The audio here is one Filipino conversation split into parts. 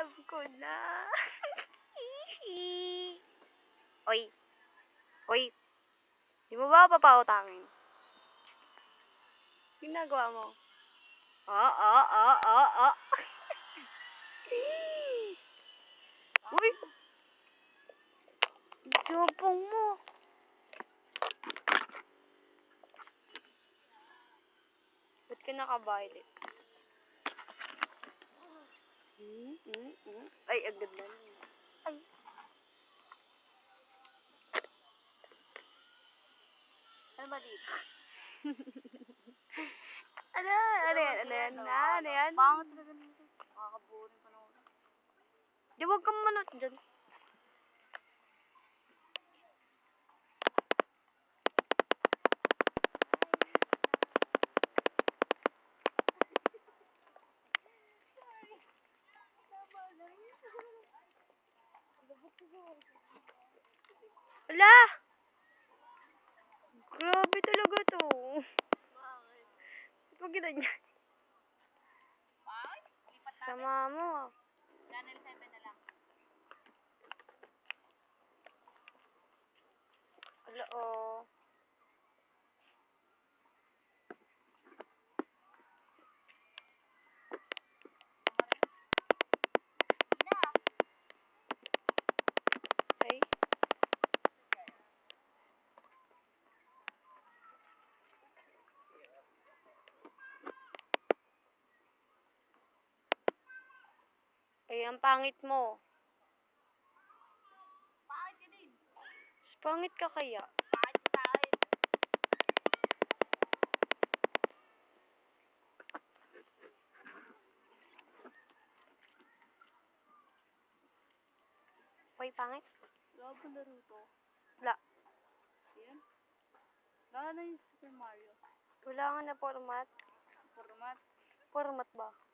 Alam ko na. Oy. Oy. Di mo ba papautangin? Ginagawa mo? Ah, ah, ah, ah. Uy! Jopong mo. Ba't ka naka-violet? Hmm, hmm, hmm. Ay, agad na. Ay. Ano ba dito? ano? Ano yan? Ano yan? Ano yan? Pangat na ganito. Makakaburin pa na ulo. Di wag kang manot dyan. Ala! Grabe talaga to. Bakit? Lipat natin. Sama mo ah. Channel 7 na lang. Ala, oh. Na. Ay. Ay, ang pangit mo. Bakit ka din? Pangit ka kaya? Sa akin? Hoy, pangit? Love ko laro to. Wala. Yan. Lalo na yung Super Mario. Wala nga na format. Format. Format ba?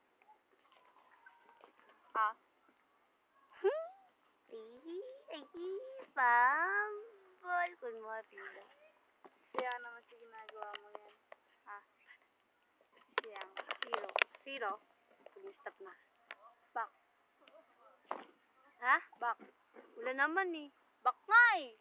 Ah. Hmm? Ay, pambol. Kunwari lang. Kaya naman sa ginagawa mo yan. Ah. Yan. Zero. Zero. Pag-stop na. Back. Ha? Back. Wala naman eh. Back nga eh.